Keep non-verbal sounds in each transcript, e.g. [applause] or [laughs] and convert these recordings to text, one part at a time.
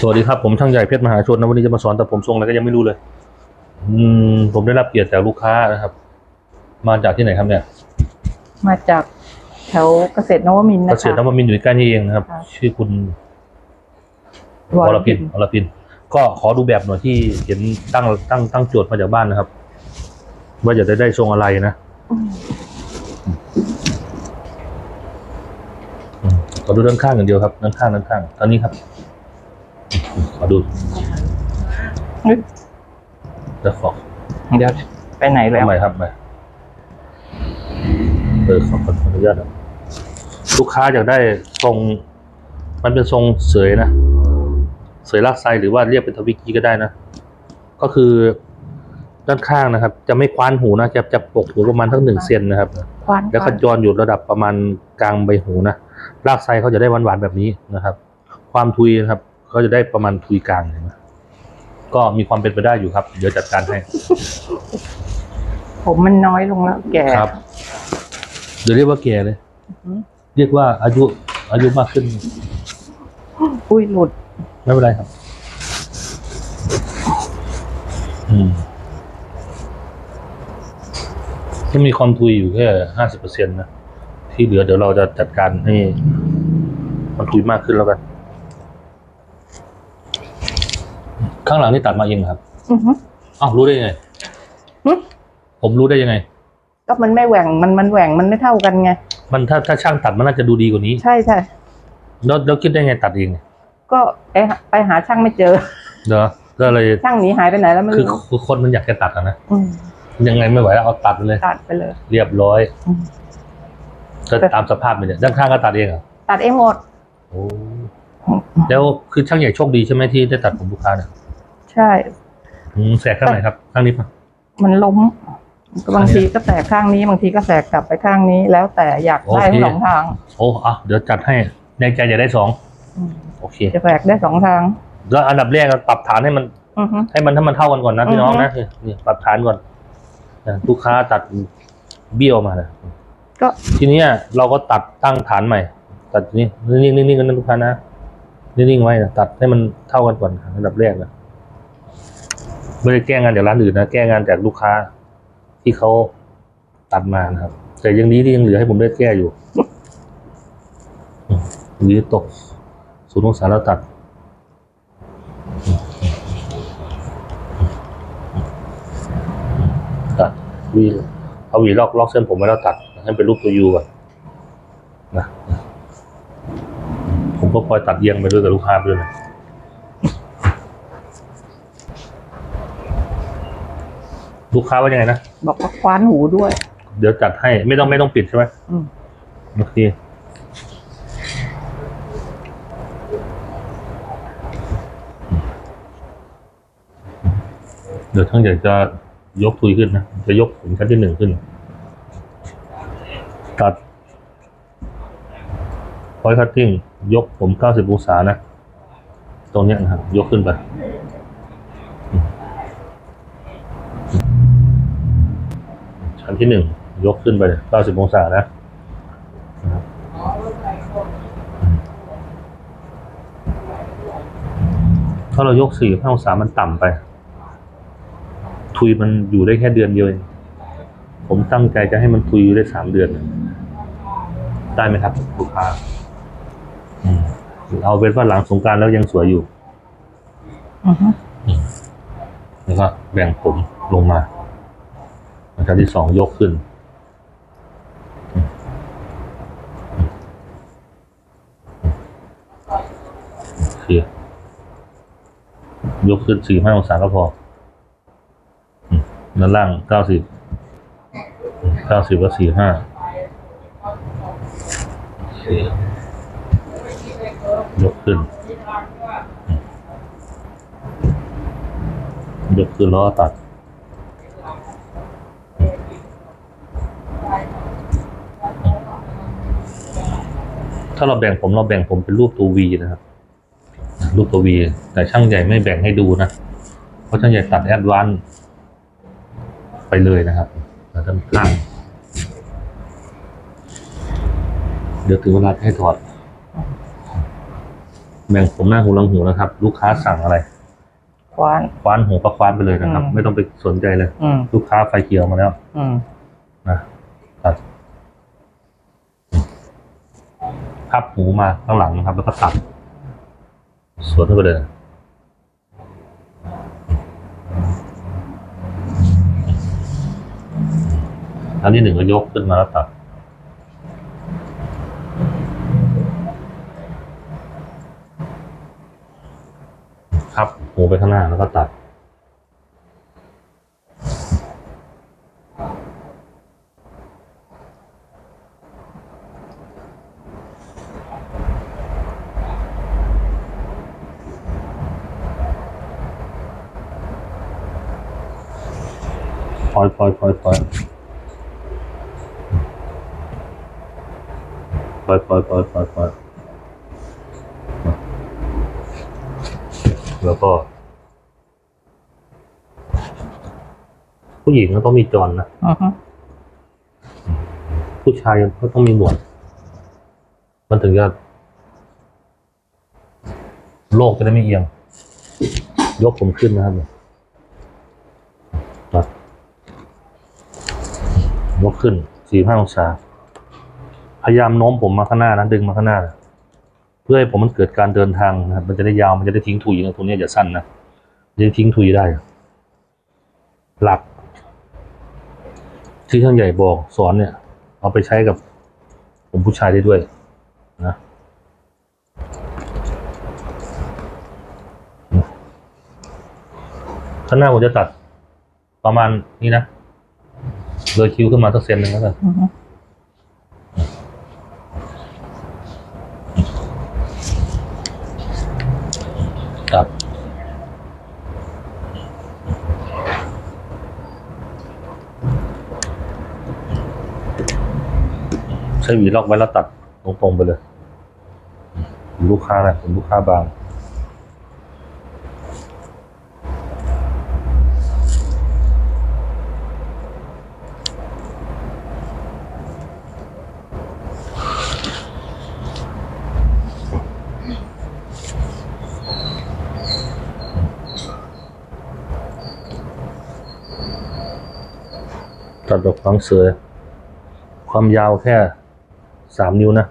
สวัสดีครับผมช่างใหญ่เพชรมหาชนนะวันนี้จะมาสอนแต่ผมทรงอะไรก็ยังไม่รู้เลย อืม ผมได้รับเกียรติจากลูกค้านะครับ มาจากที่ไหนครับเนี่ย มาจากแถวเกษตรนวมินทร์เกนะคะ ษตรนวมินทร์อยู่ใกล้นี่เองนะครับ ค่ะ ชื่อคุณววรรพิพินนวรพินก็ขอดูแบบหน่อยที่เห็นตั้งตั้งตั้งโจทย์มาจากบ้านนะครับ ว่าจะได้ได้ทรงอะไรนะอืมขอดูด้านข้างอย่างเดียวครับด้านข้างด้านข้างตอนนี้ครับ ขอดูเฮ้ยจะขอเดี๋ยวไปไหนแล้วทำไมครับไปเออขอขออนุญาตนะลูกค้าอยากได้ทรง มันเป็นทรงเสยนะ เสยลากไซหรือว่าเรียกเป็นทวิกี้ก็ได้นะ ก็คือด้านข้างนะครับ จะไม่คว้านหูนะจะจะปกหูประมาณทั้งหนึ่งเซนนะครับ ควันแล้วก็จรอยู่ระดับประมาณกลางใบหูนะรากไซเขาจะได้หวานๆแบบนี้นะครับ ความทุยนะครับ เขาจะได้ประมาณทุยกลางเห็นไหมก็มีความเป็นไปได้อยู่ครับ เดี๋ยวจัดการให้ ผมมันน้อยลงแล้วแก่ครับ เดี๋ยวเรียกว่าแก่เลย อืมเรียกว่าอายุอายุมากขึ้น อุ้ยหลุด ไม่เป็นไรครับ อืมก็มีความทุยอยู่แค่ห้าสิบเปอร์เซ็นต์นะ ที่เหลือเดี๋ยวเราจะจัดการให้มันทุยมากขึ้นแล้วกัน ข้างหลังนี่ตัดมาเองเหรอครับอือฮึอ้าวรู้ได้ยังไงหึ ผมรู้ได้ยังไง ก็มันไม่แหว่งมันมันแหว่งมันไม่เท่ากันไง มันถ้าถ้าช่างตัดมันน่าจะดูดีกว่านี้ใช่ใช่แล้วแล้วคิดได้ไงตัดเองก็ไปหาไปหาช่างไม่เจอเนอะก็เลยช่างหนีหายไปไหนแล้วไม่คือรู้คือคนมันอยากจะตัดอะนะอืมยังไงไม่ไหวแล้วเอาตัดเลย ตัดไปเลย เรียบร้อยอืม ก็ตามสภาพเลยเนี่ยด้านข้างก็ตัดเองเหรอตัดเองหมด โอ้แล้วคือช่างใหญ่โชคดีใช่ไหมที่ได้ตัดผมลูกค้าเนี่ย ใช่ อืมแสกข้างไหนครับข้างนี้ปะ มันล้ม บางทีก็แสกข้างนี้ บางทีก็แสกกลับไปข้างนี้ แล้วแต่อยากได้ทั้งสองทางโอ้อะเดี๋ยวจัดให้ในใจจะได้สองอืมโอเคจะแสกได้สองทาง แล้วอันดับแรกเราปรับฐานให้มัน อือฮึ ให้มันให้มันเท่ากันก่อนนะพี่น้องอือฮึนะนี่นี่ปรับฐานก่อนนะลูกค้าตัดเบี้ยวมาเลยก็ ทีเนี้ยเราก็ตัดตั้งฐานใหม่ ตัดนี่นิ่งๆนิ่งๆกันนะลูกค้านะนิ่งๆไว้นะตัดให้มันเท่ากันก่อนอันดับแรกนะ ไม่ได้แก้งานจากร้านอื่นนะ แก้งานจากลูกค้าที่เขาตัดมานะครับ แต่ยังนี้ที่ยังเหลือให้ผมได้แก้อยู่หรือตกศูนย์องศาแล้วตัดตัดวีเอาวีลอกลอกเส้นผมไว้แล้วตัด ให้เป็นรูปตัวยูก่อนนะผมก็คอยตัดเอียงไปด้วยกับลูกค้าไปด้วยนะ ลูกค้าว่ายังไงนะ บอกว่าคว้านหูด้วย เดี๋ยวจัดให้ไม่ต้องไม่ต้องปิดใช่ไหมอืม โอเคเดี๋ยวทั้งใหญ่จะยกทุยขึ้นนะ จะยกผมชั้นที่หนึ่งขึ้น ตัดพอยคัตติ้งยกผมเก้าสิบองศานะ ตรงเนี้ยนะครับ ยกขึ้นไป นที่หนึ่งยกขึ้นไปเก้าสิบองศานะถ้าเรายกสี่ห้าองศามันต่ำไป ทุยมันอยู่ได้แค่เดือนเดียวเองผมตั้งใจจะให้มันทุยอยู่ได้สามเดือน ได้ไหมครับลูกค้าอืมเอาเป็นว่าหลังสงกรารแล้วยังสวยอยู่อือฮึแล้วก็แบ่งผมลงมา ชั้นที่สองยกขึ้นอือยกขึ้นสี่ห้าองศาก็พออืมด้านล่างเก้าสิบเก้าสิบก็สี่ห้าโอเยกขึ้น ยกขึ้นแล้วตัดาเราแบ่งผมเราแบ่งผมเป็นรูปตัววีนะครับ รูปตัววีแต่ช่างใหญ่ไม่แบ่งให้ดูนะ เพราะช่างใหญ่ตัดแอดวานซ์ไปเลยนะครับแล้วด้านข้างเดี๋ยวถึงเวลาให้ถอด แบ่งผมหน้าหูหลังหูนะครับ ลูกค้าสั่งอะไรคว้านคว้านหูก็คว้านไปเลยนะครับอืมไม่ต้องไปสนใจเลยอืมลูกค้าไฟเขียวมาแล้วอืมนะตัด พับหูมาข้างหลังนะครับ แล้วก็ตัดสวนเข้าไปเลยอันที่หนึ่งก็ยกขึ้นมาแล้วตัดครับหูไปข้างหน้าแล้วก็ตัด ก็ต้องมีจรนะอือฮึผู้ชายก็ต้องมีหนวด มันถึงจะโลกจะได้ไม่เอียง ยกผมขึ้นนะครับตัดยกขึ้นสี่ห้าองศา พยายามโน้มผมมาข้างหน้านะดึงมาข้างหน้านะเพื่อให้ผมมันเกิดการเดินทางนะครับมันจะได้ยาวมันจะได้ทิ้งถุยนะตรงเนี้ยอย่าสั้นนะจะได้ทิ้งถุยได้ หลัก ที่ช่างใหญ่บอกสอนเนี่ย เอาไปใช้กับผมผู้ชายได้ด้วยนะข้างหน้าผมจะตัดประมาณนี้นะ เลยคิ้วขึ้นมาสักเซนหนึ่งแล้วกัน อือฮึ ครับ ใช้หวีล็อกไว้แล้วตัดตรงๆไปเลยลูกค้าแหละผมลูกค้าบางตัดดอกฟังเสือความยาวแค่ สามนิ้วนะ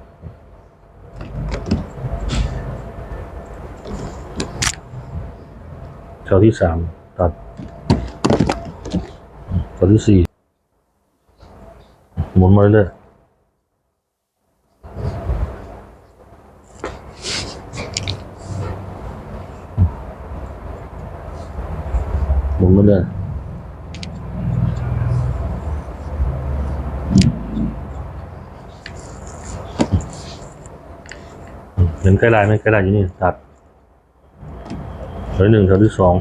แถวที่สามตัดแถวที่สี่หมุนมาเรื่อยๆหมุนมาเรื่อยเห็ นใกล้ลายไหมใกล้ลายอยู่นี่ตัดแถวที่หนึ่งแถวที่สอง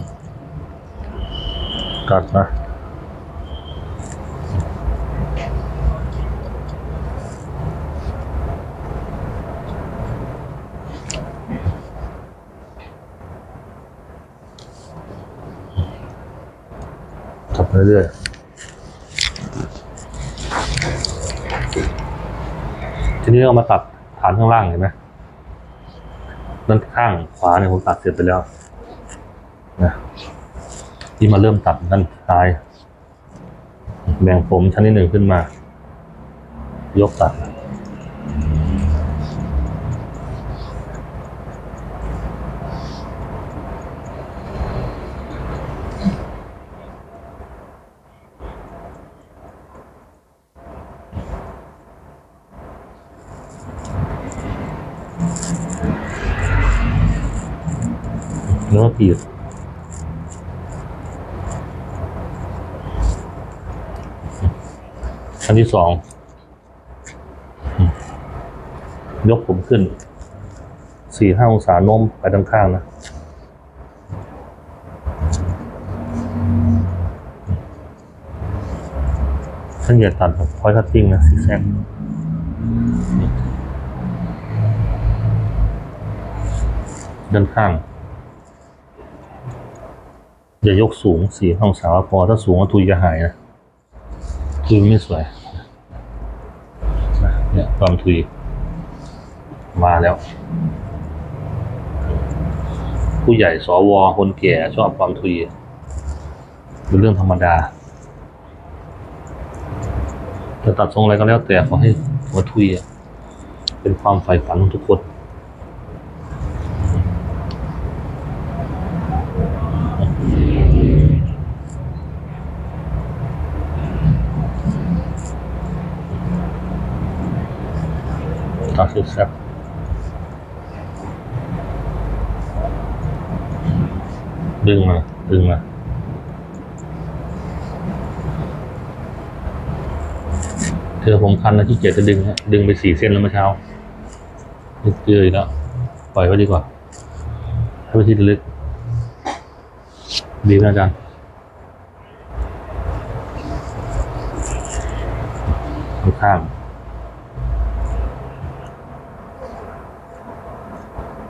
ตัดนะตัดไปเรื่อยทีนี้เรามาตัดฐานข้างล่างเห็นไหม ด้านข้างขวาเนี่ยผมตัดเสร็จไปแล้วนะที่มาเริ่มตัดด้านซ้าย แบ่งผมชั้นที่หนึ่งขึ้นมา ยกตัดนะ วก็กรีดชั้นที่สอง ยกผมขึ้น สี่ห้าองศาโน้มไปด้านข้างนะท่านอย่าตัดแบบพอยคัตติ้งนะซิกแซกด้านข้าง อย่ายกสูงสี่ห้องศาพอถ้าสูงก็ทุยจะหายนะทุยไม่สวยเนี่ยความทุยมาแล้ว ผู้ใหญ่สวคนแก่ชอบความทุยเป็นเรื่องธรรมดาจะตัดทรงอะไรก็แล้วแต่ขอให้หัวทุยเป็นความใฝ่ฝันของทุกคน ตัดสุดแซ่บดึงมา ดึงมา เธอผมคันแล้วที่เกียจจะดึงฮะดึงไปสี่เส้นแล้วเมื่อเช้านึกเจออีกแล้ว ปล่อยไว้ดีกว่า ให้ไปที่ลึก ดีไหมอาจารย์ข้างๆ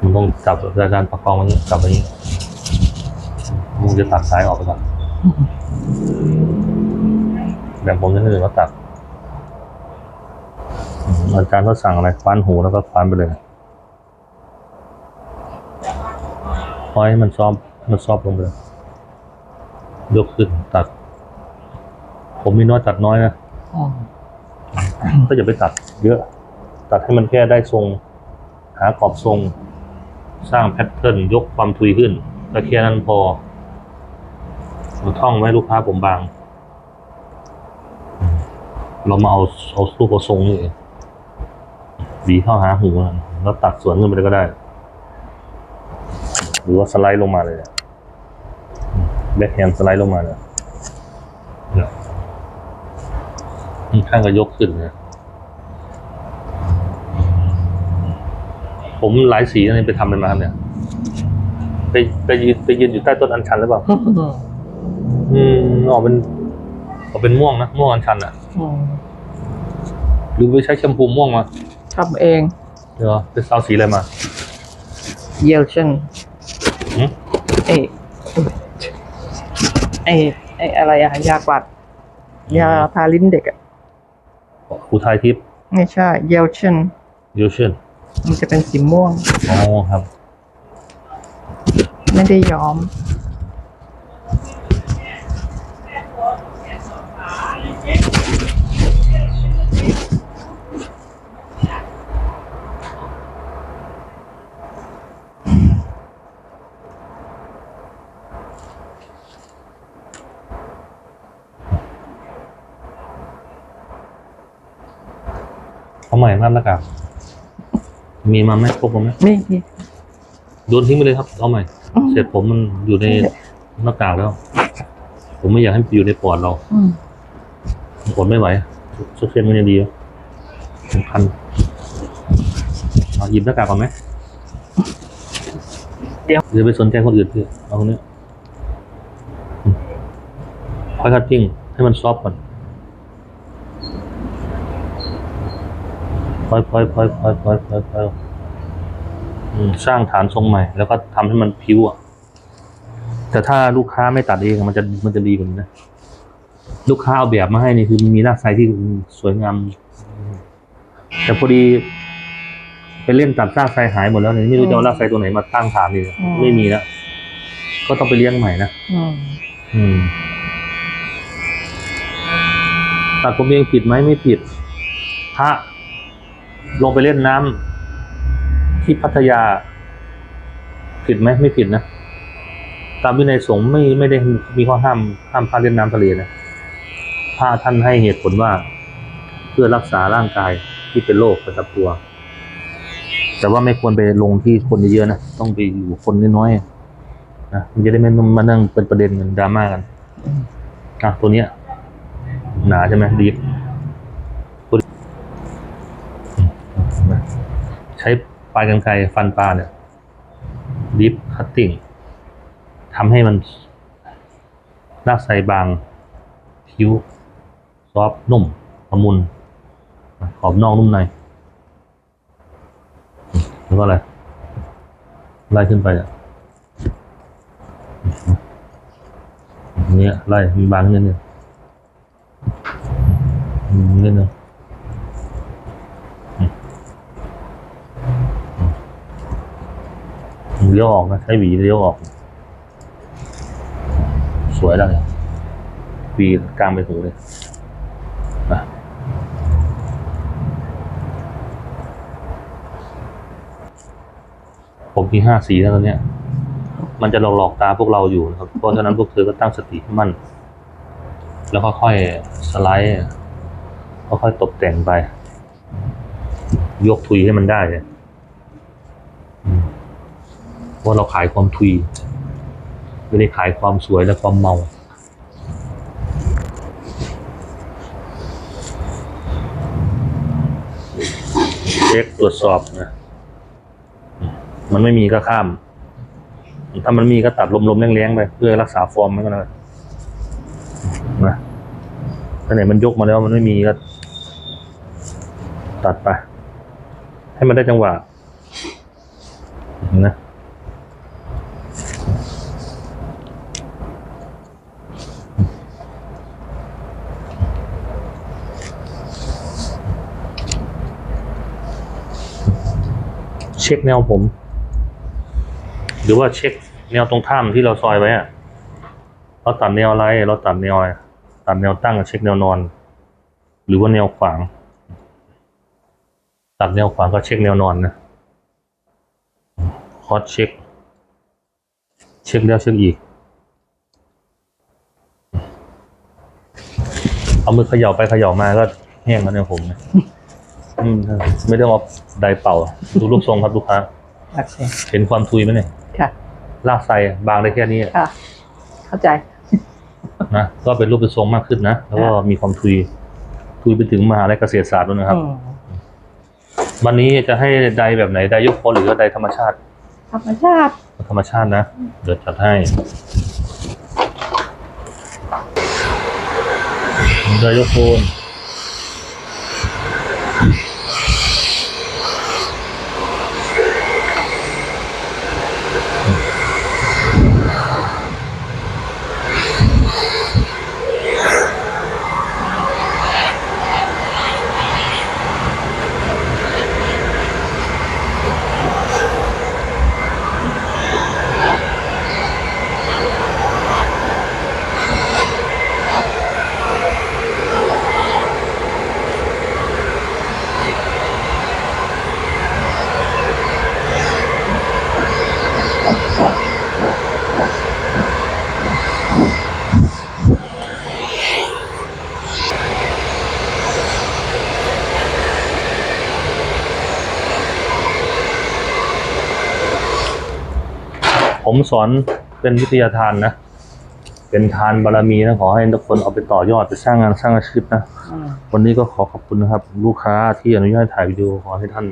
มันต้อ งจับอาจารย์ประคองมันจับอย่างนี้มึงจะตัดซ้ายออกไปก่อนแบบผมจะนึกว่าตัดอืมอาจารย์เขาสั่งอะไรคว้านหูแล้วก็คว้านไปเลยพอให้มันซอฟมันซอฟลงไปเลยยกขึ้นตัด ผมมีน้อยตัดน้อยนะอ๋อก็อย่าไปตัดเยอะ ตัดให้มันแค่ได้ทรง หากรอบทรง สร้างแพทเทิร์นยกความทุยขึ้นก็แค่นั้นพอเราท่องไว้ลูกค้าผมบาง เรามาเอาเอารูปเอาทรงนี่เองบีเข้าหาหูนะแล้วตัดสวนขึ้นไปก็ได้ หรือว่าสไลด์ลงมาเลยแบ็คแฮนด์สไลด์ลงมาเนี่ยเนี่ยข้างก็ยกขึ้นนะ ผมหลายสีอะไรไปทำอะไรมาครับเนี่ย ไปไปยืนไปยืนอยู่ใต้ต้นอัญชันหรือเปล่า อืมออกเป็นออกเป็นม่วงนะม่วงอัญชันอะอืมหรือไปใช้แชมพูม่วงมาทำเองเดี๋ยวไปเอาสีอะไรมา เยลชันหืม เอไอไออะไรอะยากวัด ยาทาลิ้นเด็กอะครูไทยทิพย์ไม่ใช่ เยลชันยูเชน มันจะเป็นสีม่วง อ๋อครับ ไม่ได้ย้อม เอาใหม่มากแล้วกัน มีมาไหมพกมาไหมไม่มีโยนทิ้งไปเลยครับ เอาใหม่อืมเสร็จผมมันอยู่ในหน้ากากแล้ว ผมไม่อยากให้มันอยู่ในปอดเราอืมอดไม่ไหวชุดเส้นมันยังดีสำคัญเอาหยิบหน้ากากก่อนไหมเดี๋ยวเดี๋ยวไปสนใจคนอื่นพี่เอาคนนี้อืมค่อยคัดติ้งให้มันซอฟต์ก่อน ค่อยค่อยค่อยค่อยค่อยค่อยค่อยอืมสร้างฐานทรงใหม่ แล้วก็ทำให้มันพิ้วอะ แต่ถ้าลูกค้าไม่ตัดเองมันจะมันจะดีกว่านี้นะ ลูกค้าเอาแบบมาให้นี่คือมีรากไซที่สวยงาม แต่พอดีไปเล่นตัดรากไซหายหมดแล้วเนี่ยไม่รู้จะเอารากไซตัวไหนมาตั้งฐานดีเนี่ยไม่มีแล้วก็ต้องไปเลี้ยงใหม่นะอืมอืมตัดผมเองผิดไหมไม่ผิดพระ ลงไปเล่นน้ำที่พัทยา ผิดไหมไม่ผิดนะตามวินัยสงฆ์ไม่ไม่ได้มีข้อห้ามห้ามพระเล่นน้ำทะเลนะพระท่านให้เหตุผลว่า เพื่อรักษาร่างกายที่เป็นโรคประจำตัว แต่ว่าไม่ควรไปลงที่คนเยอะๆนะต้องไปอยู่คนน้อยๆนะมันจะได้ไม่ต้องมานั่งเป็นประเด็นกันดราม่ากันอะตัวเนี้ยหนาใช่ไหมดีฟตัวนี้ ใช้ปลายกรรไกรฟันปลาเนี่ยดิฟคัตติ้งทำให้มันรากไซบางผิวซอฟต์นุ่มละมุนขอบนอกนุ่มในแล้วก็อะไรไล่ขึ้นไปอะอันเนี้ยไล่มีบางนิดนึงอืมนิดนึงอืมอืม เลี้ยวออกนะใช้หวีเลี้ยวออก สวยแล้วเนี่ยหวีกลางไปหูเลยนะผมมีห้าสีแล้วตอนเนี้ย มันจะหลอกหลอกตาพวกเราอยู่นะครับ เพราะฉะนั้นพวกเธอก็ตั้งสติให้มั่น แล้วค่อยๆสไลด์ค่อยๆตกแต่งไป ยกทุยให้มันได้เลย เพราะเราขายความทุยไม่ได้ขายความสวยและความเมาเช็คตรวจสอบนะ มันไม่มีก็ข้าม ถ้ามันมีก็ตัดลมๆแรงๆไปเพื่อรักษาฟอร์มมันก็ได้นะถ้าไหนมันยกมาแล้วมันไม่มีก็ตัดไป ให้มันได้จังหวะนะ เช็คแนวผม หรือว่าเช็คแนวตรงถ้ำที่เราซอยไว้อะเราตัดแนวอะไร เราตัดแนวอะไร ตัดแนวตั้งเช็คแนวนอน หรือว่าแนวขวาง ตัดแนวขวางก็เช็คแนวนอนนะคอสเช็ค เช็คแล้วเช็คอีก เอามือเขย่าไปเขย่ามาก็แห้งแล้วเนี่ยผมนะ อืมไม่ต้องเอาไดร์เป่า ดูรูปทรงครับลูกค้า โอเคเห็นความทุยไหมเนี่ยค่ะ ลากไซบางได้แค่นี้ค่ะ เข้าใจ นะก็เป็นรูปเป็นทรงมากขึ้นนะแล้วก็มีความทุย ทุยไปถึงมหาลัยเกษตรศาสตร์ด้วยนะครับ อืมวันนี้จะให้ไดแบบไหนไดยกโคนหรือว่าไดธรรมชาติ ธรรมชาติ ธรรมชาตินะ เดี๋ยวจัดให้ไดยกโคน Yeah. [laughs] ผมสอนเป็นวิทยาทานนะ เป็นทานบารมีนะขอให้ทุกคนเอาไปต่อยอดไปสร้างงานสร้างอาชีพนะอืมวันนี้ก็ขอขอบคุณนะครับ ลูกค้าที่อนุญาตถ่ายวิดีโอขอให้ท่าน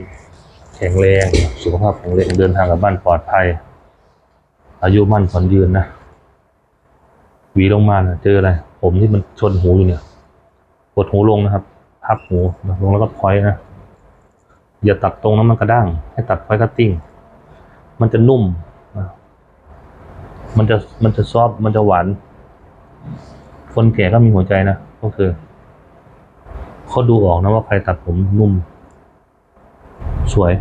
แข็งแรง สุขภาพแข็งแรงเดินทางกลับบ้านปลอดภัย อายุมั่นขวัญยืนนะหวีลงมานะเจออะไร ผมที่มันชนหูอยู่เนี่ยกดหูลงนะครับ พับหูลงแล้วก็พอยต์นะอย่าตัดตรงนั้นมันกระด้าง ให้ตัดพอยต์คัตติ้ง มันจะนุ่มนะ มันจะมันจะซอฟมันจะหวาน คนแก่ก็มีหัวใจนะก็คือเขาดูออกนะว่าใครตัดผมนุ่ม สวย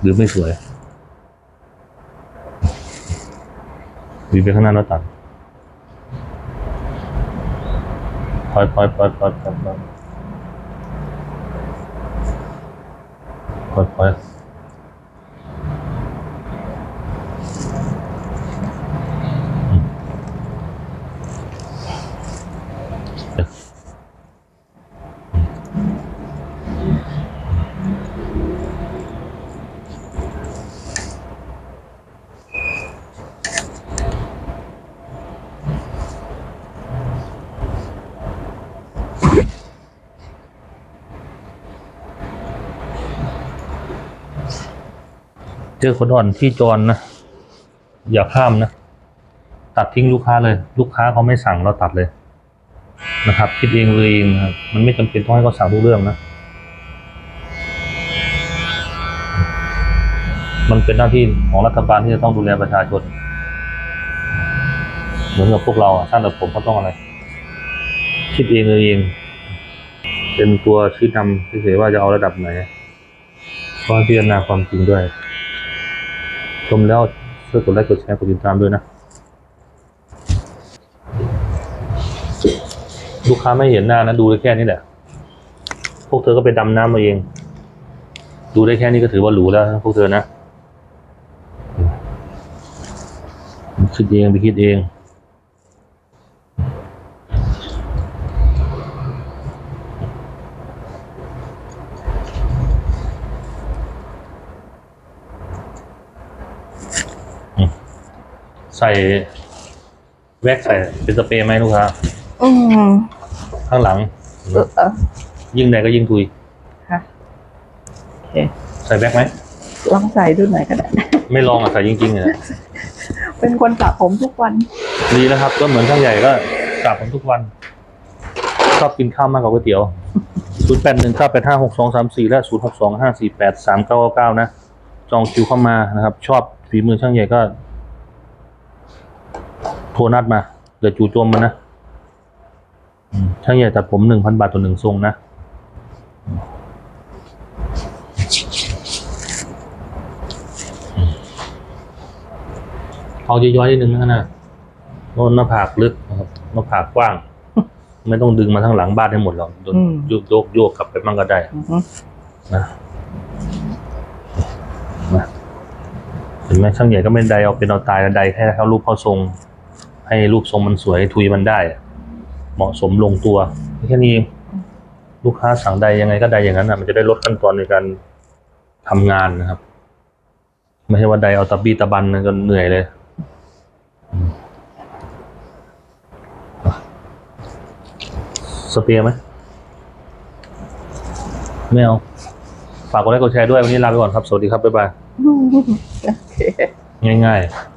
หรือไม่สวยหวีไปข้างหน้าแล้วตัดปล่อยปล่อยปล่อยปล่อยปล่อยปล่อยปล่อยปล่อยอืมเดี๋ยว เจอคนอ่อนที่จรนะ อย่าข้ามนะ ตัดทิ้งลูกค้าเลย ลูกค้าเขาไม่สั่งเราตัดเลย นะครับ คิดเองเลยเองครับมันไม่จำเป็นต้องให้เขาสั่งทุกเรื่องนะ มันเป็นหน้าที่ของรัฐบาลที่จะต้องดูแลประชาชน เหมือนกับพวกเราอะช่างตัดผมเขาต้องอะไร คิดเองเลยเอง เป็นตัวชี้นำที่เฉยว่าจะเอาระดับไหนก็พิจารณาความจริงด้วย ชมแล้วช่วยกดไลค์กดแชร์กดติดตามด้วยนะ ลูกค้าไม่เห็นหน้านะ ดูได้แค่นี้แหละ พวกเธอก็ไปดำน้ำมาเอง ดูได้แค่นี้ก็ถือว่าหรูแล้วพวกเธอนะ คิดเองไปคิดเอง ใส่แว็กใส่เป็นสเปรย์ไหมลูกค้าอืมข้างหลัง เออเออยิ่งใดก็ยิ่งทุย ค่ะโอเคใส่แว็กไหม ลองใส่ดูหน่อยก็ได้ ไม่ลองอะใส่จริงๆเนี่ยเป็นคนสระผมทุกวันดีนะครับ ก็เหมือนช่างใหญ่ก็กลับผมทุกวัน ชอบกินข้าวมากกว่าก๋วยเตี๋ยว0 8 1 9 8 5 6 2 3 4และ0 6 2 5 4 8 3 9 9นะ จองคิวเข้ามานะครับ ชอบฝีมือช่างใหญ่ก็ โทรนัดมา เดี๋ยวจู่โจมมานะอืมช่างใหญ่ตัดผมหนึ่งพันบาทต่อหนึ่งทรงนะ เอาย้อยๆนิดนึงนะนะโน่นหน้าผากลึกนะครับหน้าผากกว้าง ไม่ต้องดึงมาทั้งหลังบ้านให้หมดหรอกโดนอืมโยกโยกโยกกลับไปมั่งก็ได้อือฮึนะนะเห็นไหมช่างใหญ่ก็ไม่ได้เอาเป็นเอาตายใดแค่เข้ารูปเข้าทรง ให้รูปทรงมันสวยทุยมันได้ เหมาะสมลงตัวแค่นี้เองลูกค้าสั่งใดยังไงก็ใดอย่างนั้นนะมันจะได้ลดขั้นตอนในการทำงานนะครับ ไม่ใช่ว่าใดเอาตะบี้ตะบันจนเหนื่อยเลยอืมสเปียร์ไหมไม่เอาฝากกดไลค์กดแชร์ด้วยวันนี้ลาไปก่อนครับ สวัสดีครับ บ๊ายบายโอเคง่ายๆ